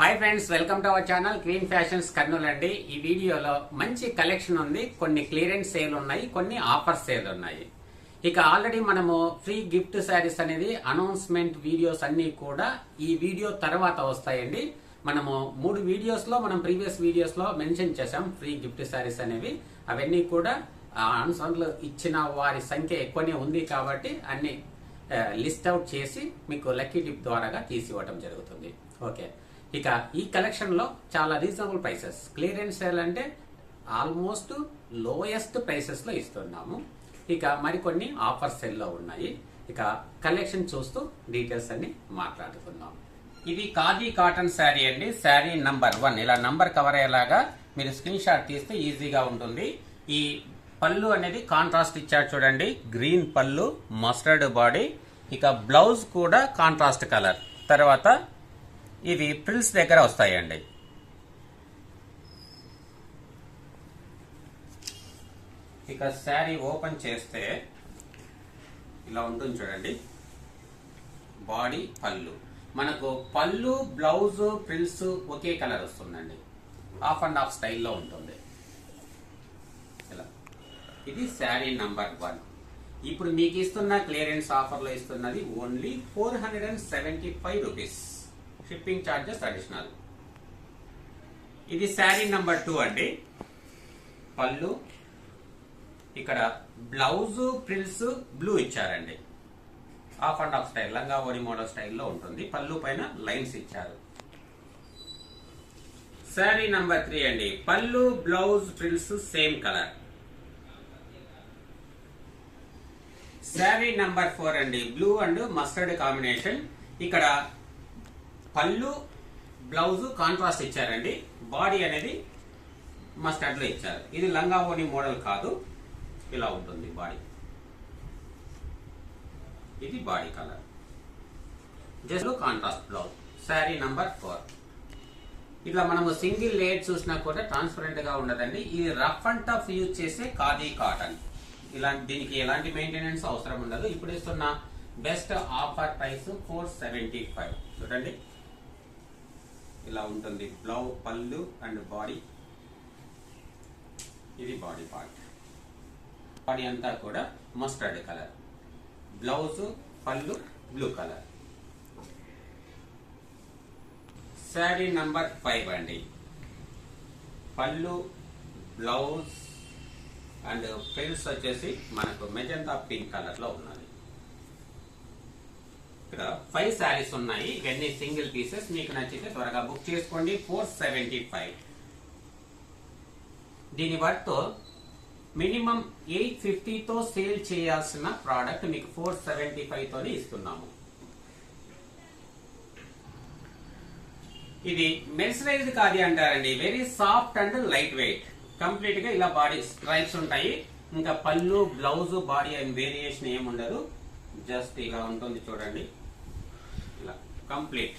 Hi friends welcome to our channel queen fashions Kurnool అండి ఈ వీడియోలో మంచి కలెక్షన్ ఉంది. కొన్ని క్లియరెన్స్ సేల్ ఉన్నాయి కొన్ని ఆఫర్ సేల్ ఉన్నాయి. ఇక ఆల్రెడీ మనము ఫ్రీ గిఫ్ట్ శారీస్ అనేది అనౌన్స్మెంట్ వీడియోస్ అన్ని కూడా ఈ వీడియో తర్వాత వస్తాయండి. మనము మూడు వీడియోస్లో మనం ప్రీవియస్ వీడియోస్లో మెన్షన్ చేసాం ఫ్రీ గిఫ్ట్ శారీస్ అనేవి. అవన్నీ కూడా ఆన్సర్లు ఇచ్చిన వారి సంఖ్య ఎక్కువనే ఉంది కాబట్టి అన్ని లిస్ట్ అవుట్ చేసి మీకు లక్కీ టిప్ ద్వారాగా తీసి ఇవ్వడం జరుగుతుంది. ఓకే ఇక ఈ కలెక్షన్లో చాలా రీజనబుల్ ప్రైసెస్ క్లియరెన్స్ సేల్ అంటే ఆల్మోస్ట్ లోయెస్ట్ ప్రైసెస్లో ఇస్తున్నాము. ఇక మరికొన్ని ఆఫర్ సెల్లో ఉన్నాయి. ఇక కలెక్షన్ చూస్తూ డీటెయిల్స్ అన్ని మాట్లాడుకుందాం. ఇది ఖాదీ కాటన్ శారీ అండి. శారీ నంబర్ వన్ ఇలా నంబర్ కవర్ అయ్యేలాగా మీరు స్క్రీన్ షాట్ తీస్తే ఈజీగా ఉంటుంది. ఈ పళ్ళు అనేది కాంట్రాస్ట్ ఇచ్చారు చూడండి. గ్రీన్ పళ్ళు మస్టర్డ్ బాడీ ఇక బ్లౌజ్ కూడా కాంట్రాస్ట్ కలర్ తర్వాత ఇవి ప్రిల్స్ దగ్గర వస్తాయండి. ఇక శారీ ఓపెన్ చేస్తే ఇలా ఉంటుంది చూడండి. బాడీ పళ్ళు. మనకు పళ్ళు బ్లౌజ్ ప్రిల్స్ ఒకే కలర్ వస్తుందండి. హాఫ్ అండ్ హాఫ్ స్టైల్లో ఉంటుంది. ఇలా. ఇది శారీ నంబర్ వన్. ఇప్పుడు మీకు ఇస్తున్న క్లియరెన్స్ ఆఫర్లో ఇస్తున్నది only four hundred and seventy five rupees. Shipping charges additional. ఇది శారీ నంబర్ టూ అండి. పళ్ళు ఇక్కడ బ్లౌజ్ ప్రిల్స్ బ్లూ ఇచ్చారండి. హాఫ్ అండ్ హాఫ్ స్టైల్ లంగా ఓడి మోడల్ స్టైల్లో ఉంటుంది. పళ్ళు పైన లైన్స్ ఇచ్చారు. శారీ నంబర్ త్రీ అండి. పళ్ళు blouse frills same colour. Sari number four అండి. Blue and mustard combination. ఇక్కడ పళ్ళు బ్లౌజ్ కాంట్రాస్ట్ ఇచ్చారండి. బాడీ అనేది మస్టర్డ్లో ఇచ్చారు. ఇది లంగా ఓని మోడల్ కాదు. ఇలా ఉంటుంది బాడీ. ఇది body colour. Just contrast blouse. Sari number four. ఇట్లా మనము సింగిల్ లేయర్ చూసినా కూడా ట్రాన్స్పరెంట్గా ఉండదండి. ఇది రఫ్ అండ్ టఫ్ యూజ్ చేసే ఖాదీ కాటన్. ఇలాంటి దీనికి ఎలాంటి మెయింటెనెన్స్ అవసరం ఉండదు. ఇప్పుడు ఇస్తున్న best offer price four seventy five. చూడండి. ఇలా ఉంటుంది. బ్లౌ పళ్ళు అండ్ బాడీ ఇది బాడీ పార్ట్ బాడీ అంతా కూడా మస్టర్డ్ కలర్ బ్లౌజ్ పళ్ళు blue colour sari number five అండి. పళ్ళు బ్లౌజ్ అండ్ ఫ్రిల్స్ వచ్చేసి మనకు మెజంతా పింక్ కలర్లో ఉన్నది. ఇక్కడ ఫైవ్ శారీస్ ఉన్నాయి. ఇవన్నీ సింగిల్ పీసెస్ మీకు నచ్చితే త్వరగా బుక్ చేసుకోండి. ఫోర్ సెవెంటీ ఫైవ్ దీని వర్త్ మినిమం ఎయిట్ ఫిఫ్టీతో సేల్ చేయాల్సిన ప్రోడక్ట్ మీకు ఫోర్ సెవెంటీ ఫైవ్ తోనే ఇస్తున్నాము. ఇది మెర్సరైజ్డ్ కాది అంటారండి. Very soft and light weight కంప్లీట్గా ఇలా బాడీ స్ట్రైప్స్ ఉంటాయి. ఇంకా pallu blouse body and variation ఏమి ఉండదు జస్ట్ ఇలా ఉంటుంది చూడండి. కంప్లీట్.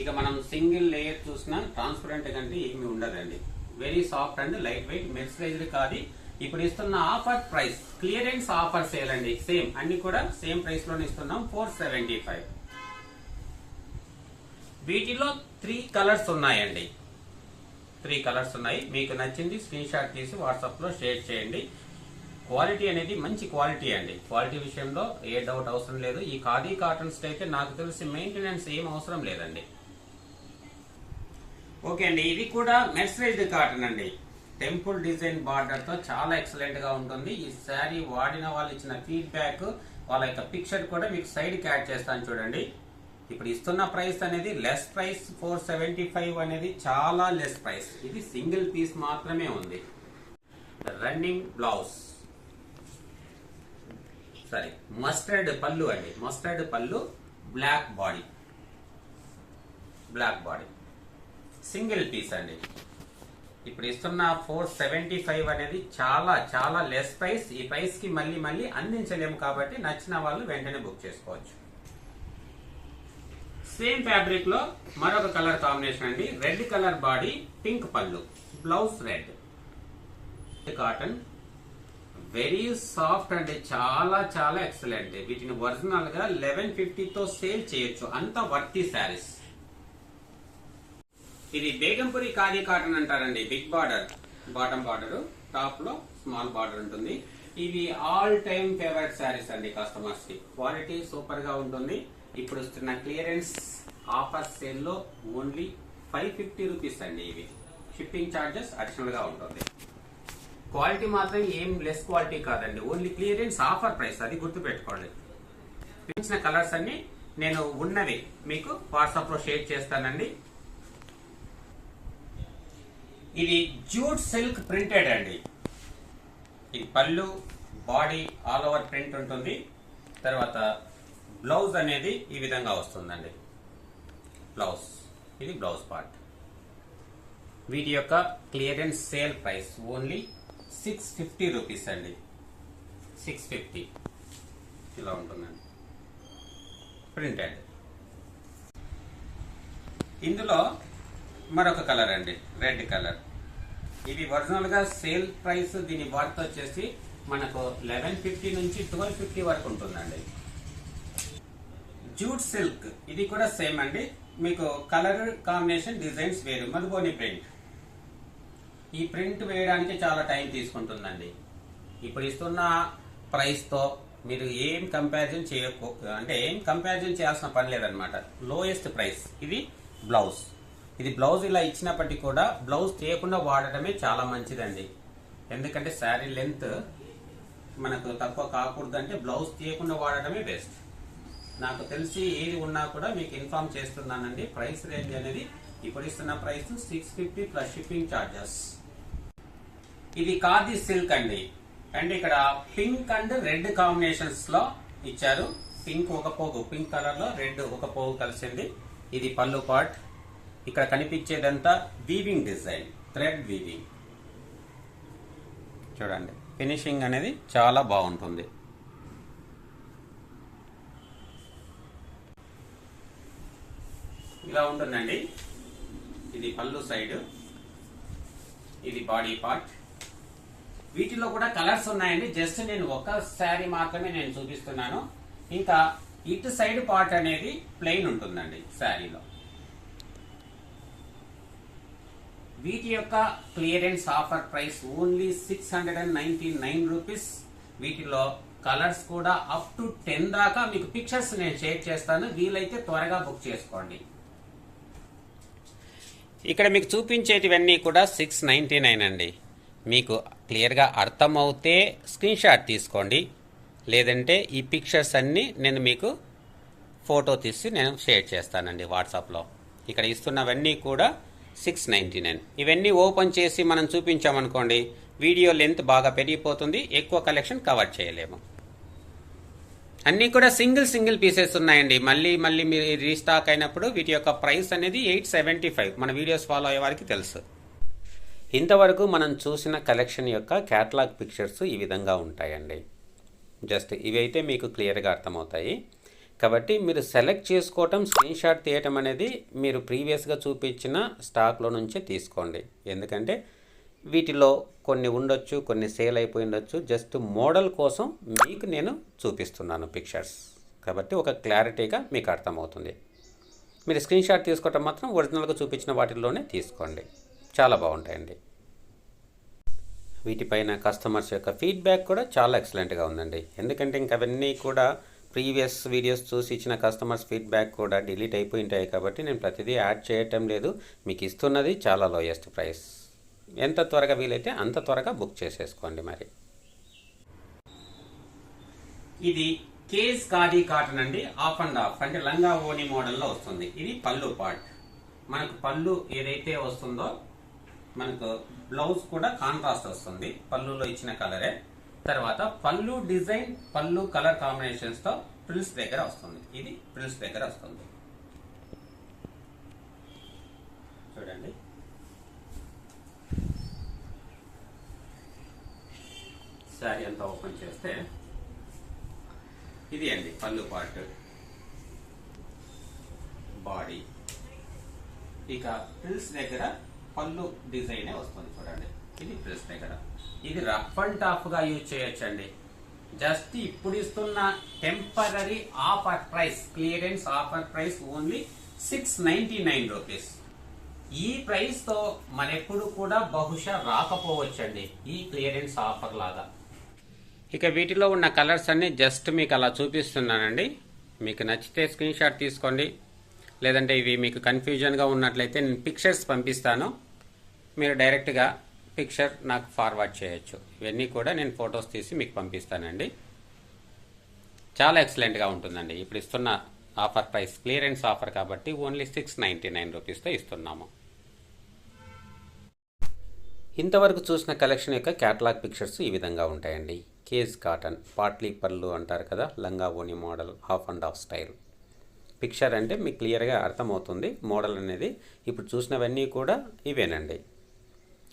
ఇక మనం సింగిల్ లేయర్ చూసినా ట్రాన్స్పరెంట్ కంటే ఏమి ఉండదండి. Very soft and lightweight mercerised కాదు. ఇప్పుడు ఇస్తున్న offer price clearance offer sale అండి. సేమ్ అన్ని కూడా సేమ్ ప్రైస్లోనే ఇస్తున్నాం ఫోర్ సెవెంటీ ఫైవ్ వీటిలో త్రీ కలర్స్ ఉన్నాయండి. త్రీ కలర్స్ ఉన్నాయి. మీకు నచ్చింది స్క్రీన్ షాట్ తీసి వాట్సాప్లో షేర్ చేయండి. క్వాలిటీ అనేది మంచి క్వాలిటీ అండి. క్వాలిటీ విషయంలో ఏ డౌట్ అవసరం లేదు. ఈ ఖాదీ కాటన్స్ అయితే నాకు తెలిసి మెయింటెనెన్స్ ఏం అవసరం లేదండి. ఓకే అండి. ఇది కూడా మెర్సరైజ్డ్ కాటన్ అండి. టెంపుల్ డిజైన్ బార్డర్తో చాలా ఎక్సలెంట్గా ఉంటుంది. ఈ శారీ వాడిన వాళ్ళు ఇచ్చిన ఫీడ్బ్యాక్ వాళ్ళ యొక్క పిక్చర్ కూడా మీకు సైడ్కి యాడ్ చేస్తాను చూడండి. ఇప్పుడు ఇస్తున్న ప్రైస్ అనేది less price four seventy five అనేది చాలా లెస్ ప్రైస్ ఇది సింగిల్ పీస్ మాత్రమే ఉంది. రన్నింగ్ బ్లౌజ్ సరే మస్టర్డ్ పళ్ళు అండి. మస్టర్డ్ పళ్ళు black body black body single piece అండి. ఇప్పుడు ఇస్తున్న ఫోర్ సెవెంటీ ఫైవ్ అనేది చాలా చాలా లెస్ ప్రైస్ ఈ ప్రైస్కి మళ్ళీ మళ్ళీ అందించలేము కాబట్టి నచ్చిన వాళ్ళు వెంటనే బుక్ చేసుకోవచ్చు. సేమ్ ఫ్యాబ్రిక్లో మరొక కలర్ కాంబినేషన్ అండి. రెడ్ కలర్ బాడీ పింక్ పళ్ళు. Blouse red cotton very soft అంటే చాలా చాలా ఎక్సలెంట్ వీటిని ఒరిజినల్గా లెవెన్ ఫిఫ్టీతో సేల్ చేయొచ్చు. అంత వర్తి శారీస్ ఇది బేగంపురి ఖాదీ కాటన్ అంటారండి. Big border. Bottom border. టాప్లో స్మాల్ బార్డర్ ఉంటుంది. ఇవి ఆల్ టైమ్ ఫేవరెట్ శారీస్ అండి కస్టమర్స్కి. క్వాలిటీ సూపర్గా ఉంటుంది. ఇప్పుడు వస్తున్న క్లియరెన్స్ ఆఫర్ సేల్లో ఓన్లీ ఫైవ్ ఫిఫ్టీ రూపీస్ అండి ఇవి. షిప్పింగ్ ఛార్జెస్ అడిషనల్గా ఉంటుంది. క్వాలిటీ మాత్రం ఏం లెస్ క్వాలిటీ కాదండి. ఓన్లీ క్లియరెన్స్ ఆఫర్ ప్రైస్ అది గుర్తు పెట్టుకోండి చూపించిన కలర్స్ అన్ని నేను ఉన్నవి మీకు వాట్సాప్లో షేర్ చేస్తానండి. ఇది జూట్ సిల్క్ ప్రింటెడ్ అండి. ఇది పళ్ళు బాడీ ఆల్ ఓవర్ ప్రింట్ ఉంటుంది. తర్వాత బ్లౌజ్ అనేది ఈ విధంగా వస్తుందండి. బ్లౌజ్ ఇది బ్లౌజ్ పార్ట్. వీటి యొక్క clearance sale price only six fifty rupees అండి. Six fifty. ఇలా ఉంటుందండి. ప్రింటెడ్. ఇందులో మరొక కలర్ అండి. Red colour. ఇది ఒరిజినల్గా సేల్ ప్రైస్ దీని వర్త్ వచ్చేసి మనకు లెవెన్ ఫిఫ్టీ నుంచి ట్వెల్వ్ ఫిఫ్టీ వరకు ఉంటుందండి. Jute silk. ఇది కూడా సేమ్ అండి. మీకు కలర్ కాంబినేషన్ డిజైన్స్ వేరు. మధుబోని ప్రింట్. ఈ ప్రింట్ వేయడానికి చాలా టైం తీసుకుంటుందండి. ఇప్పుడు ఇస్తున్న ప్రైస్తో మీరు ఏం కంపారిజన్ చేయకు అంటే ఏం కంపారిజన్ చేయాల్సిన పని లేదనమాట లోయెస్ట్ ప్రైస్ ఇది బ్లౌజ్ ఇది బ్లౌజ్ ఇలా ఇచ్చినప్పటికీ కూడా బ్లౌజ్ తీయకుండా వాడటమే చాలా మంచిదండి. ఎందుకంటే శారీ లెంత్ మనకు తక్కువ కాకూడదంటే బ్లౌజ్ తీయకుండా వాడటమే బెస్ట్ నాకు తెలిసి ఏది ఉన్నా కూడా మీకు ఇన్ఫార్మ్ చేస్తున్నానండి. ప్రైస్ రేంజ్ అనేది ఇప్పుడు ఇస్తున్న price six fifty plus shipping charges ఇది ఖాదీ సిల్క్ అండి. అండ్ ఇక్కడ పింక్ అండ్ రెడ్ కాంబినేషన్స్లో ఇచ్చారు. పింక్ ఒక పోగు పింక్ కలర్లో రెడ్ ఒక పోగు కలిసింది. ఇది పళ్ళు పార్ట్. ఇక్కడ కనిపించేదంతా వీవింగ్ డిజైన్ థ్రెడ్ వీవింగ్. చూడండి ఫినిషింగ్ అనేది చాలా బాగుంటుంది. ఇలా ఉంటుందండి. ఇది పళ్ళు సైడ్. ఇది బాడీ పార్ట్. వీటిలో కూడా కలర్స్ ఉన్నాయండి. జస్ట్ నేను ఒక శారీ మాత్రమే నేను చూపిస్తున్నాను. ఇంకా ఇటు సైడ్ పార్ట్ అనేది ప్లెయిన్ ఉంటుందండి శారీలో. వీటి యొక్క clearance offer price only six hundred and ninety nine rupees. వీటిలో కలర్స్ కూడా అప్ టు టెన్ దాకా మీకు పిక్చర్స్ నేను షేర్ చేస్తాను. వీలైతే త్వరగా బుక్ చేసుకోండి. ఇక్కడ మీకు చూపించేటివన్నీ కూడా సిక్స్ నైంటీ నైన్ అండి. మీకు క్లియర్గా అర్థమవుతే స్క్రీన్ షాట్ తీసుకోండి. లేదంటే ఈ పిక్చర్స్ అన్నీ నేను మీకు ఫోటో తీసి నేను షేర్ చేస్తానండి వాట్సాప్లో. ఇక్కడ ఇస్తున్నవన్నీ కూడా సిక్స్ నైంటీ నైన్. ఇవన్నీ ఓపెన్ చేసి మనం చూపించామనుకోండి వీడియో లెంత్ బాగా పెరిగిపోతుంది ఎక్కువ కలెక్షన్ కవర్ చేయలేము. అన్నీ కూడా సింగిల్ సింగిల్ పీసెస్ ఉన్నాయండి. మళ్ళీ మళ్ళీ మీరు రీస్టాక్ అయినప్పుడు వీటి యొక్క ప్రైస్ అనేది ఎయిట్ సెవెంటీ ఫైవ్. మన వీడియోస్ ఫాలో అయ్యే వారికి తెలుసు. ఇంతవరకు మనం చూసిన కలెక్షన్ యొక్క క్యాటలాగ్ పిక్చర్స్ ఈ విధంగా ఉంటాయండి. జస్ట్ ఇవైతే మీకు క్లియర్గా అర్థమవుతాయి. కాబట్టి మీరు సెలెక్ట్ చేసుకోవటం స్క్రీన్ షాట్ తీయటం అనేది మీరు ప్రీవియస్గా చూపించిన స్టాక్లో నుంచే తీసుకోండి. ఎందుకంటే వీటిలో కొన్ని ఉండొచ్చు కొన్ని సేల్ అయిపోయి ఉండొచ్చు. జస్ట్ మోడల్ కోసం మీకు నేను చూపిస్తున్నాను పిక్చర్స్. కాబట్టి ఒక క్లారిటీగా మీకు అర్థమవుతుంది. మీరు స్క్రీన్ షాట్ తీసుకోవటం మాత్రం ఒరిజినల్గా చూపించిన వాటిల్లోనే తీసుకోండి. చాలా బాగుంటాయండి. వీటిపైన కస్టమర్స్ యొక్క ఫీడ్బ్యాక్ కూడా చాలా ఎక్సలెంట్గా ఉందండి. ఎందుకంటే ఇంక అవన్నీ కూడా ప్రీవియస్ వీడియోస్ చూసి ఇచ్చిన కస్టమర్స్ ఫీడ్బ్యాక్ కూడా డిలీట్ అయిపోయి ఉంటాయి కాబట్టి నేను ప్రతిదీ యాడ్ చేయటం లేదు. మీకు ఇస్తున్నది చాలా లోయెస్ట్ ప్రైస్ ఎంత త్వరగా వీలైతే అంత త్వరగా బుక్ చేసేసుకోండి మరి. ఇది కేస్ ఖాదీ కాటన్ అండి. ఆఫ్ అండ్ ఆఫ్ అంటే లంగా ఓని మోడల్లో వస్తుంది. ఇది పళ్ళు పార్ట్ మనకు పళ్ళు ఏదైతే వస్తుందో మనకు బ్లౌజ్ కూడా కాంట్రాస్ట్ వస్తుంది. పళ్ళులో ఇచ్చిన కలరే తర్వాత పళ్ళు డిజైన్ పళ్ళు కలర్ కాంబినేషన్స్తో ప్రిల్స్ దగ్గర వస్తుంది. ఇది ప్రిల్స్ దగ్గర వస్తుంది. చూడండి. శారీ అంతా ఓపెన్ చేస్తే ఇది అండి పళ్ళు పార్ట్ బాడీ. ఇక ప్రిల్స్ దగ్గర పళ్ళు డిజైనే వస్తుంది చూడండి. ఇది ప్రశ్న కదా. ఇది రఫ్ అండ్ టఫ్గా యూజ్ చేయొచ్చండి. జస్ట్ ఇప్పుడు ఇస్తున్న temporary offer price clearance offer price only six ninety nine rupees ఈ ప్రైస్తో మనెప్పుడు కూడా బహుశా రాకపోవచ్చండి ఈ క్లియరెన్స్ ఆఫర్ లాగా. ఇక వీటిలో ఉన్న కలర్స్ అన్ని జస్ట్ మీకు అలా చూపిస్తున్నానండి. మీకు నచ్చితే స్క్రీన్ షాట్ తీసుకోండి. లేదంటే ఇవి మీకు కన్ఫ్యూజన్గా ఉన్నట్లయితే నేను పిక్చర్స్ పంపిస్తాను. మీరు డైరెక్ట్గా పిక్చర్ నాకు ఫార్వర్డ్ చేయొచ్చు. ఇవన్నీ కూడా నేను ఫొటోస్ తీసి మీకు పంపిస్తానండి. చాలా ఎక్సలెంట్గా ఉంటుందండి. ఇప్పుడు ఇస్తున్న ఆఫర్ ప్రైస్ క్లియరెన్స్ ఆఫర్ కాబట్టి ఓన్లీ సిక్స్ నైంటీ నైన్ రూపీస్తో ఇస్తున్నాము. ఇంతవరకు చూసిన కలెక్షన్ యొక్క క్యాటలాగ్ పిక్చర్స్ ఈ విధంగా ఉంటాయండి. కేజ్ కాటన్ పాట్లీ పళ్ళు అంటారు కదా లంగా ఓని model half and half style picture అంటే మీకు క్లియర్గా అర్థమవుతుంది. మోడల్ అనేది ఇప్పుడు చూసినవన్నీ కూడా ఇవేనండి.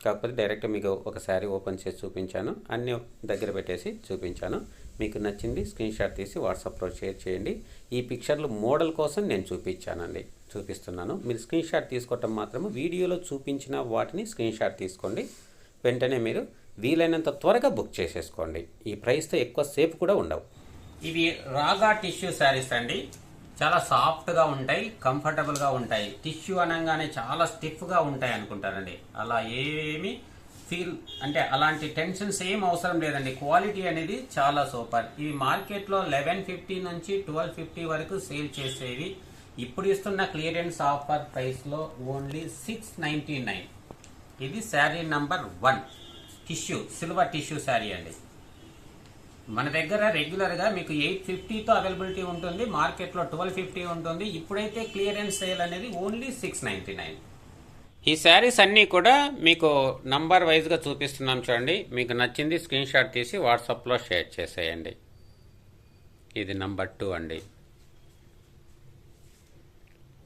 కాకపోతే డైరెక్ట్ మీకు ఒక శారీ ఓపెన్ చేసి చూపించాను. అన్నీ దగ్గర పెట్టేసి చూపించాను. మీకు నచ్చింది స్క్రీన్ షాట్ తీసి వాట్సాప్లో షేర్ చేయండి. ఈ పిక్చర్లు మోడల్ కోసం నేను చూపించానండి. చూపిస్తున్నాను. మీరు స్క్రీన్ షాట్ తీసుకోవటం మాత్రం వీడియోలో చూపించిన వాటిని స్క్రీన్ షాట్ తీసుకోండి. వెంటనే మీరు వీలైనంత త్వరగా బుక్ చేసేసుకోండి. ఈ ప్రైస్తో ఎక్కువ సేపు కూడా ఉండవు. ఇవి రాగా టిష్యూ శారీస్ అండి. చాలా సాఫ్ట్గా ఉంటాయి కంఫర్టబుల్గా ఉంటాయి. టిష్యూ అనగానే చాలా స్టిఫ్గా ఉంటాయి అనుకుంటారండి అలా ఏమి ఫీల్ అంటే అలాంటి టెన్షన్స్ ఏం అవసరం లేదండి. క్వాలిటీ అనేది చాలా సూపర్ ఇవి మార్కెట్లో లెవెన్ ఫిఫ్టీ నుంచి ట్వెల్వ్ ఫిఫ్టీ వరకు సేల్ చేసేవి. ఇప్పుడు ఇస్తున్న క్లియరెన్స్ ఆఫర్ ప్రైస్లో ఓన్లీ సిక్స్ నైన్టీ నైన్ ఇది sari number one tissue silver tissue sari అండి. మన దగ్గర రెగ్యులర్గా మీకు ఎయిట్ ఫిఫ్టీతో అవైలబిలిటీ ఉంటుంది మార్కెట్లో ట్వెల్వ్ ఫిఫ్టీ ఉంటుంది. ఇప్పుడైతే క్లియరెన్స్ సేల్ అనేది ఓన్లీ సిక్స్ నైంటీ నైన్ ఈ శారీస్ అన్నీ కూడా మీకు నంబర్ వైజ్గా చూపిస్తున్నాం చూడండి. మీకు నచ్చింది స్క్రీన్ షాట్ తీసి వాట్సాప్లో షేర్ చేసేయండి. ఇది నంబర్ టూ అండి.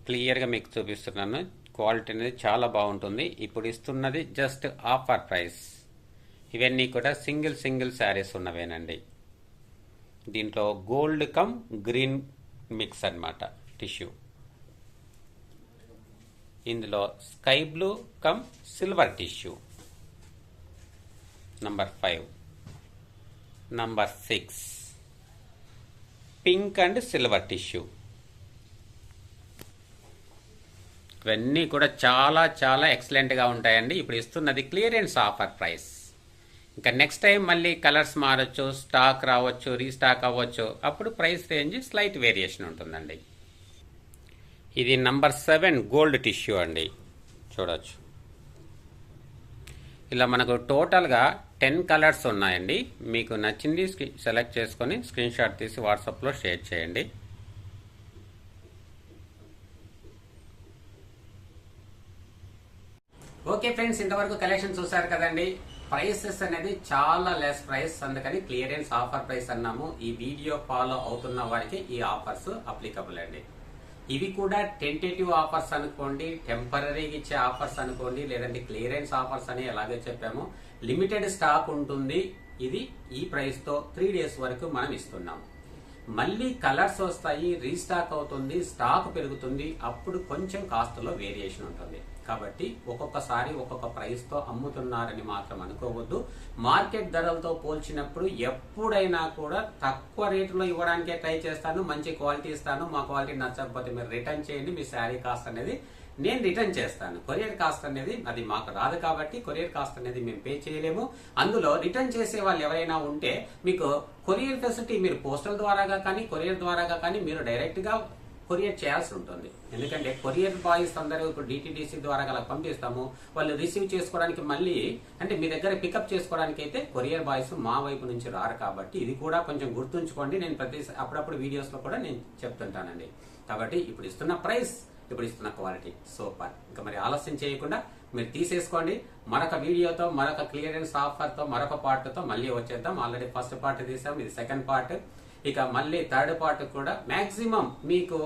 క్లియర్గా మీకు చూపిస్తున్నాను. క్వాలిటీ అనేది చాలా బాగుంటుంది. ఇప్పుడు ఇస్తున్నది జస్ట్ ఆఫర్ ప్రైస్ ఇవన్నీ కూడా సింగిల్ సింగిల్ శారీస్ ఉన్నవేనండి. దీంట్లో గోల్డ్ కమ్ గ్రీన్ మిక్స్ అన్నమాట టిష్యూ. ఇందులో sky blue come silver tissue. Number five. Number six. Pink and silver tissue. ఇవన్నీ కూడా చాలా చాలా ఎక్సలెంట్గా ఉంటాయండి. ఇప్పుడు ఇస్తున్నది క్లియరెన్స్ ఆఫర్ ప్రైస్. ఇంకా నెక్స్ట్ టైం మళ్ళీ కలర్స్ మారచ్చు స్టాక్ రావచ్చు రీస్టాక్ అవ్వచ్చు. అప్పుడు ప్రైస్ రేంజ్ స్లైట్ వేరియేషన్ ఉంటుందండి. ఇది నంబర్ సెవెన్ గోల్డ్ టిష్యూ అండి. చూడవచ్చు ఇలా మనకు టోటల్గా టెన్ కలర్స్ ఉన్నాయండి. మీకు నచ్చింది సెలెక్ట్ చేసుకొని స్క్రీన్ షాట్ తీసి వాట్సాప్లో షేర్ చేయండి. ఓకే ఫ్రెండ్స్ ఇంతవరకు కలెక్షన్ చూసారు కదండి. ప్రైసెస్ అనేది చాలా లెస్ ప్రైస్ అందుకని క్లియరెన్స్ ఆఫర్ ప్రైస్ అన్నాము. ఈ వీడియో ఫాలో అవుతున్న వారికి ఈ ఆఫర్స్ అప్లికబుల్ అండి. ఇవి కూడా టెంటేటివ్ ఆఫర్స్ అనుకోండి టెంపరీగా ఇచ్చే ఆఫర్స్ అనుకోండి లేదంటే క్లియరెన్స్ ఆఫర్స్ అని ఎలాగే చెప్పాము. లిమిటెడ్ స్టాక్ ఉంటుంది. ఇది ఈ ప్రైస్తో త్రీ డేస్ వరకు మనం ఇస్తున్నాం మళ్ళీ కలర్స్ వస్తాయి రీస్టాక్ అవుతుంది స్టాక్ పెరుగుతుంది అప్పుడు కొంచెం కాస్ట్లో వేరియేషన్ ఉంటుంది. కాబట్టి ఒక్కొక్కసారి ఒక్కొక్క ప్రైస్తో అమ్ముతున్నారని మాత్రం అనుకోవద్దు. మార్కెట్ ధరలతో పోల్చినప్పుడు ఎప్పుడైనా కూడా తక్కువ రేటులో ఇవ్వడానికే ట్రై చేస్తాను మంచి క్వాలిటీ ఇస్తాను మా క్వాలిటీ నచ్చకపోతే మీరు రిటర్న్ చేయండి మీ శారీ కాస్ట్ అనేది నేను రిటర్న్ చేస్తాను. కొరియర్ కాస్ట్ అనేది అది మాకు రాదు కాబట్టి కొరియర్ కాస్ట్ అనేది మేము పే చేయలేము. అందులో రిటర్న్ చేసే వాళ్ళు ఎవరైనా ఉంటే మీకు కొరియర్ ఫెసిలిటీ మీరు పోస్టల్ ద్వారాగా కానీ కొరియర్ ద్వారాగా కానీ మీరు డైరెక్ట్గా కొరియర్ చేయాల్సి ఉంటుంది. ఎందుకంటే కొరియర్ బాయ్స్ అందరూ ఇప్పుడు డిటిడిసి ద్వారా అలా పంపిస్తాము. వాళ్ళు రిసీవ్ చేసుకోవడానికి మళ్ళీ అంటే మీ దగ్గర పికప్ చేసుకోవడానికి అయితే కొరియర్ బాయ్స్ మా వైపు నుంచి రారు కాబట్టి ఇది కూడా కొంచెం గుర్తుంచుకోండి. నేను ప్రతి అప్పుడప్పుడు వీడియోస్లో కూడా నేను చెప్తుంటానండి. కాబట్టి ఇప్పుడు ఇస్తున్న ప్రైస్ ఇప్పుడు ఇస్తున్న క్వాలిటీ. సూపర్. ఇంకా మరి ఆలస్యం చేయకుండా మీరు తీసేసుకోండి. మరొక వీడియోతో మరొక క్లియరెన్స్ ఆఫర్తో మరొక పార్ట్తో మళ్ళీ వచ్చేద్దాం. ఆల్రెడీ ఫస్ట్ పార్ట్ తీసాం ఇది సెకండ్ పార్ట్. ఇక మళ్ళీ థర్డ్ పార్ట్ కూడా మాక్సిమం మీకు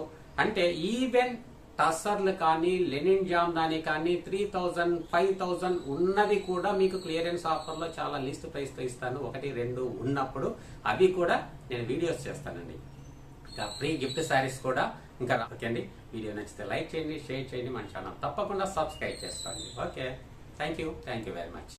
అంటే ఈవెన్ టస్సర్లు కానీ లెనిన్ జామ్ దాని కానీ త్రీ థౌజండ్ ఫైవ్ థౌజండ్ ఉన్నది కూడా మీకు క్లియరెన్స్ ఆఫర్లో చాలా లిస్ట్ ప్రైస్తో ఇస్తాను. ఒకటి రెండు ఉన్నప్పుడు అవి కూడా నేను వీడియోస్ చేస్తానండి. ఇంకా ఫ్రీ గిఫ్ట్ శారీస్ కూడా ఇంకా ఓకే అండి. వీడియో నచ్చితే లైక్ చేయండి షేర్ చేయండి. మన ఛానల్ తప్పకుండా సబ్స్క్రైబ్ చేసుకోండి. Okay. Thank you. Thank you very much.